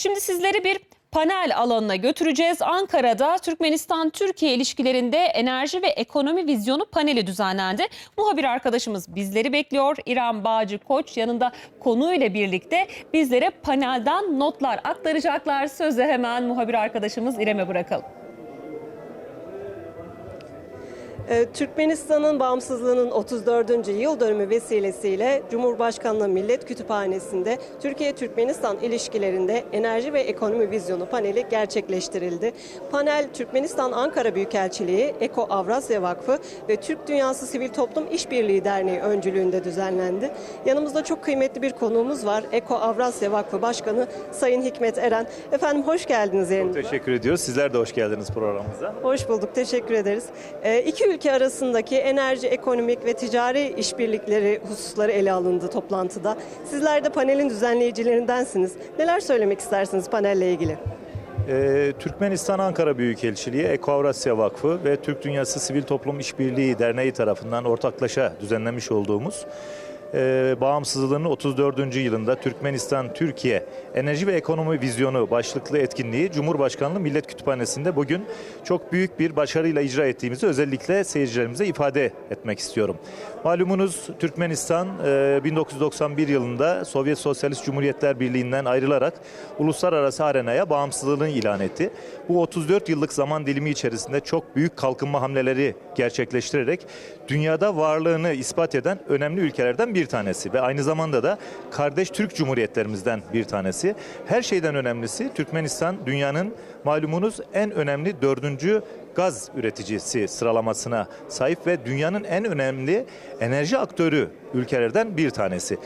Şimdi sizleri bir panel alanına götüreceğiz. Ankara'da Türkmenistan-Türkiye ilişkilerinde enerji ve ekonomi vizyonu paneli düzenlendi. Muhabir arkadaşımız bizleri bekliyor. İrem Bağcı Koç yanında konuyla birlikte bizlere panelden notlar aktaracaklar. Sözü hemen muhabir arkadaşımız İrem'e bırakalım. Türkmenistan'ın bağımsızlığının 34. yıl dönümü vesilesiyle Cumhurbaşkanlığı Millet Kütüphanesi'nde Türkiye-Türkmenistan ilişkilerinde enerji ve ekonomi vizyonu paneli gerçekleştirildi. Panel Türkmenistan Ankara Büyükelçiliği, Eko Avrasya Vakfı ve Türk Dünyası Sivil Toplum İşbirliği Derneği öncülüğünde düzenlendi. Yanımızda çok kıymetli bir konuğumuz var. Eko Avrasya Vakfı Başkanı Sayın Hikmet Eren. Efendim hoş geldiniz yerinize. Teşekkür ediyoruz. Sizler de hoş geldiniz programımıza. Hoş bulduk, teşekkür ederiz. Ee, iki ülke arasındaki enerji, ekonomik ve ticari işbirlikleri hususları ele alındı toplantıda. Sizler de panelin düzenleyicilerindensiniz. Neler söylemek istersiniz panelle ilgili? Ee, Türkmenistan Ankara Büyükelçiliği, Eko Avrasya Vakfı ve Türk Dünyası Sivil Toplum İşbirliği Derneği tarafından ortaklaşa düzenlemiş olduğumuz e, bağımsızlığının 34. yılında Türkmenistan-Türkiye Enerji ve Ekonomi Vizyonu başlıklı etkinliği Cumhurbaşkanlığı Millet Kütüphanesi'nde bugün çok büyük bir başarıyla icra ettiğimizi özellikle seyircilerimize ifade etmek istiyorum. Malumunuz Türkmenistan e, 1991 yılında Sovyet Sosyalist Cumhuriyetler Birliği'nden ayrılarak uluslararası arenaya bağımsızlığını ilan etti. Bu 34 yıllık zaman dilimi içerisinde çok büyük kalkınma hamleleri gerçekleştirerek dünyada varlığını ispat eden önemli ülkelerden bir tanesi ve aynı zamanda da kardeş Türk Cumhuriyetlerimizden bir tanesi. Her şeyden önemlisi Türkmenistan dünyanın malumunuz en önemli dördüncü gaz üreticisi sıralamasına sahip ve dünyanın en önemli enerji aktörü ülkelerden bir tanesi.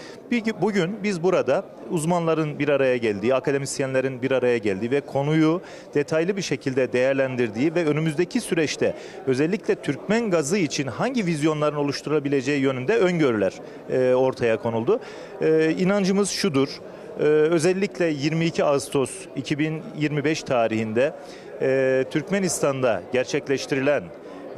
Bugün biz burada uzmanların bir araya geldiği, akademisyenlerin bir araya geldiği ve konuyu detaylı bir şekilde değerlendirdiği ve önümüzdeki süreçte özellikle Türkmen gazı için hangi vizyonların oluşturabileceği yönünde öngörüler e, ortaya konuldu. E, inancımız şudur. Ee, özellikle 22 Ağustos 2025 tarihinde e, Türkmenistan'da gerçekleştirilen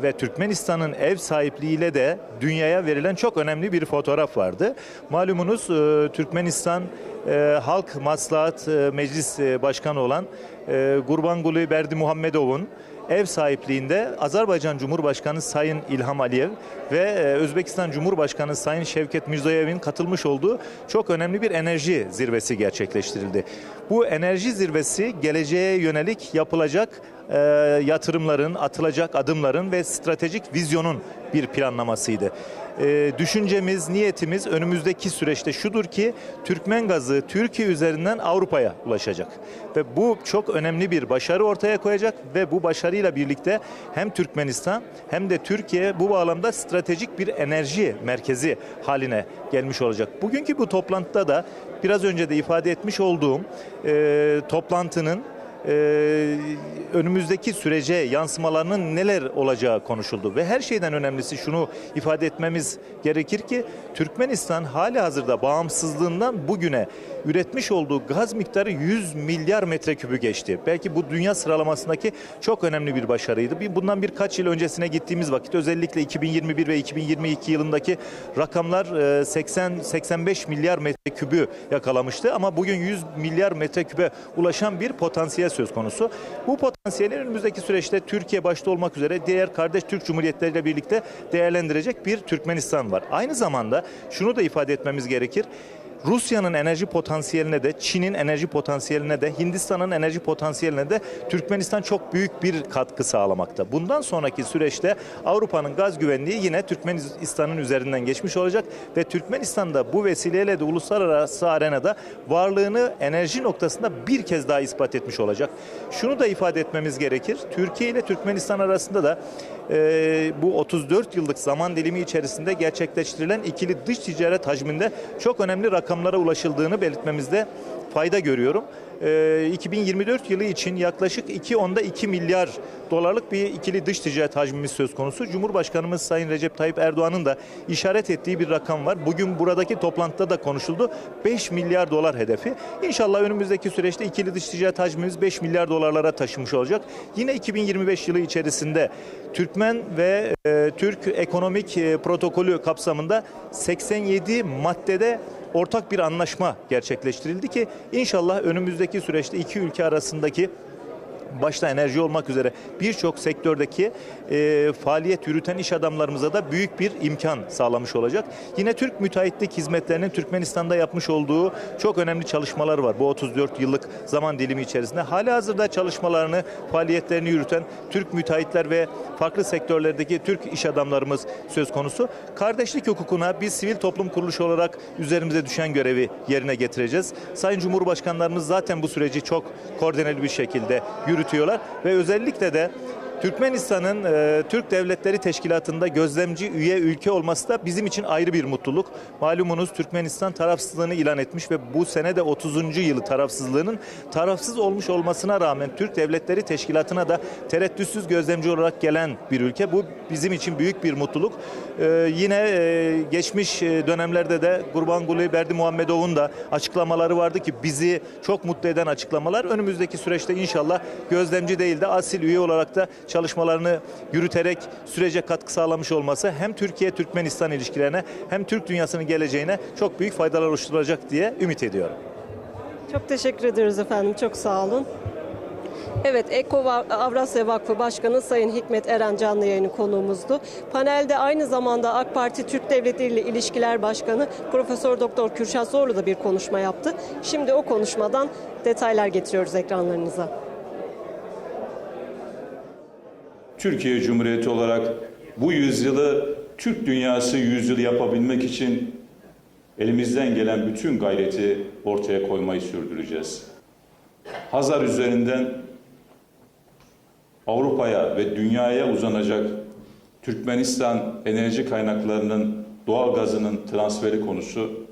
ve Türkmenistan'ın ev sahipliğiyle de dünyaya verilen çok önemli bir fotoğraf vardı. Malumunuz e, Türkmenistan e, Halk Maslahat Meclis Başkanı olan e, Gurbanguly Berdi Muhammedov'un ev sahipliğinde Azerbaycan Cumhurbaşkanı Sayın İlham Aliyev ve e, Özbekistan Cumhurbaşkanı Sayın Şevket Mirzoyev'in katılmış olduğu çok önemli bir enerji zirvesi gerçekleştirildi. Bu enerji zirvesi geleceğe yönelik yapılacak e, yatırımların, atılacak adımların ve stratejik vizyonun bir planlamasıydı. E, düşüncemiz, niyetimiz önümüzdeki süreçte şudur ki Türkmen gazı Türkiye üzerinden Avrupa'ya ulaşacak. Ve bu çok önemli bir başarı ortaya koyacak ve bu başarıyla birlikte hem Türkmenistan hem de Türkiye bu bağlamda stratejik bir enerji merkezi haline gelmiş olacak. Bugünkü bu toplantıda da biraz önce de ifade etmiş olduğum e, toplantının e, önümüzdeki sürece yansımalarının neler olacağı konuşuldu ve her şeyden önemlisi şunu ifade etmemiz gerekir ki Türkmenistan hali hazırda bağımsızlığından bugüne üretmiş olduğu gaz miktarı 100 milyar metreküpü geçti. Belki bu dünya sıralamasındaki çok önemli bir başarıydı. Bundan birkaç yıl öncesine gittiğimiz vakit özellikle 2021 ve 2022 yılındaki rakamlar 80-85 milyar metreküpü yakalamıştı ama bugün 100 milyar metreküpe ulaşan bir potansiyel söz konusu. Bu potansiyeli önümüzdeki süreçte Türkiye başta olmak üzere diğer kardeş Türk Cumhuriyetleriyle birlikte değerlendirecek bir Türkmenistan var. Aynı zamanda şunu da ifade etmemiz gerekir. Rusya'nın enerji potansiyeline de, Çin'in enerji potansiyeline de, Hindistan'ın enerji potansiyeline de Türkmenistan çok büyük bir katkı sağlamakta. Bundan sonraki süreçte Avrupa'nın gaz güvenliği yine Türkmenistan'ın üzerinden geçmiş olacak ve Türkmenistan da bu vesileyle de uluslararası arenada varlığını enerji noktasında bir kez daha ispat etmiş olacak. Şunu da ifade etmemiz gerekir. Türkiye ile Türkmenistan arasında da e, bu 34 yıllık zaman dilimi içerisinde gerçekleştirilen ikili dış ticaret hacminde çok önemli rakamlara ulaşıldığını belirtmemizde fayda görüyorum. E, 2024 yılı için yaklaşık 2.10'da 2 milyar dolarlık bir ikili dış ticaret hacmimiz söz konusu. Cumhurbaşkanımız Sayın Recep Tayyip Erdoğan'ın da işaret ettiği bir rakam var. Bugün buradaki toplantıda da konuşuldu. 5 milyar dolar hedefi. İnşallah önümüzdeki süreçte ikili dış ticaret hacmimiz 5 milyar dolarlara taşımış olacak. Yine 2025 yılı içerisinde Türkmen ve e, Türk ekonomik e, protokolü kapsamında 87 maddede ortak bir anlaşma gerçekleştirildi ki inşallah önümüzdeki süreçte iki ülke arasındaki başta enerji olmak üzere birçok sektördeki e, faaliyet yürüten iş adamlarımıza da büyük bir imkan sağlamış olacak. Yine Türk müteahhitlik hizmetlerinin Türkmenistan'da yapmış olduğu çok önemli çalışmalar var bu 34 yıllık zaman dilimi içerisinde. Hali hazırda çalışmalarını, faaliyetlerini yürüten Türk müteahhitler ve farklı sektörlerdeki Türk iş adamlarımız söz konusu. Kardeşlik hukukuna biz sivil toplum kuruluşu olarak üzerimize düşen görevi yerine getireceğiz. Sayın Cumhurbaşkanlarımız zaten bu süreci çok koordineli bir şekilde yürütüyorlar. Ve özellikle de Türkmenistan'ın e, Türk Devletleri Teşkilatı'nda gözlemci üye ülke olması da bizim için ayrı bir mutluluk. Malumunuz Türkmenistan tarafsızlığını ilan etmiş ve bu sene de 30. yılı tarafsızlığının tarafsız olmuş olmasına rağmen Türk Devletleri Teşkilatı'na da tereddütsüz gözlemci olarak gelen bir ülke. Bu bizim için büyük bir mutluluk. E, yine e, geçmiş e, dönemlerde de Gurbanguly Berdi Muhammedov'un da açıklamaları vardı ki bizi çok mutlu eden açıklamalar. Önümüzdeki süreçte inşallah gözlemci değil de asil üye olarak da çalışmalarını yürüterek sürece katkı sağlamış olması hem Türkiye-Türkmenistan ilişkilerine hem Türk dünyasının geleceğine çok büyük faydalar oluşturacak diye ümit ediyorum. Çok teşekkür ederiz efendim. Çok sağ olun. Evet, Eko Avrasya Vakfı Başkanı Sayın Hikmet Eren canlı yayını konuğumuzdu. Panelde aynı zamanda AK Parti Türk Devleti ile İlişkiler Başkanı Profesör Doktor Kürşat Zorlu da bir konuşma yaptı. Şimdi o konuşmadan detaylar getiriyoruz ekranlarınıza. Türkiye Cumhuriyeti olarak bu yüzyılı Türk dünyası yüzyılı yapabilmek için elimizden gelen bütün gayreti ortaya koymayı sürdüreceğiz. Hazar üzerinden Avrupa'ya ve dünyaya uzanacak Türkmenistan enerji kaynaklarının doğal gazının transferi konusu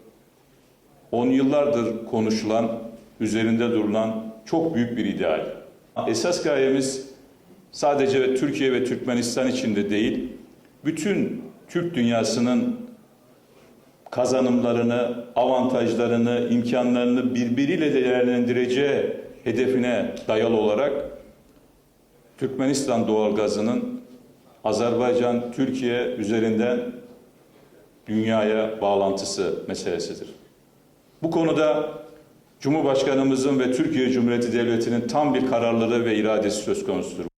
on yıllardır konuşulan, üzerinde durulan çok büyük bir ideal. Esas gayemiz sadece Türkiye ve Türkmenistan içinde değil, bütün Türk dünyasının kazanımlarını, avantajlarını, imkanlarını birbiriyle değerlendireceği hedefine dayalı olarak Türkmenistan doğalgazının Azerbaycan, Türkiye üzerinden dünyaya bağlantısı meselesidir. Bu konuda Cumhurbaşkanımızın ve Türkiye Cumhuriyeti Devleti'nin tam bir kararlılığı ve iradesi söz konusudur.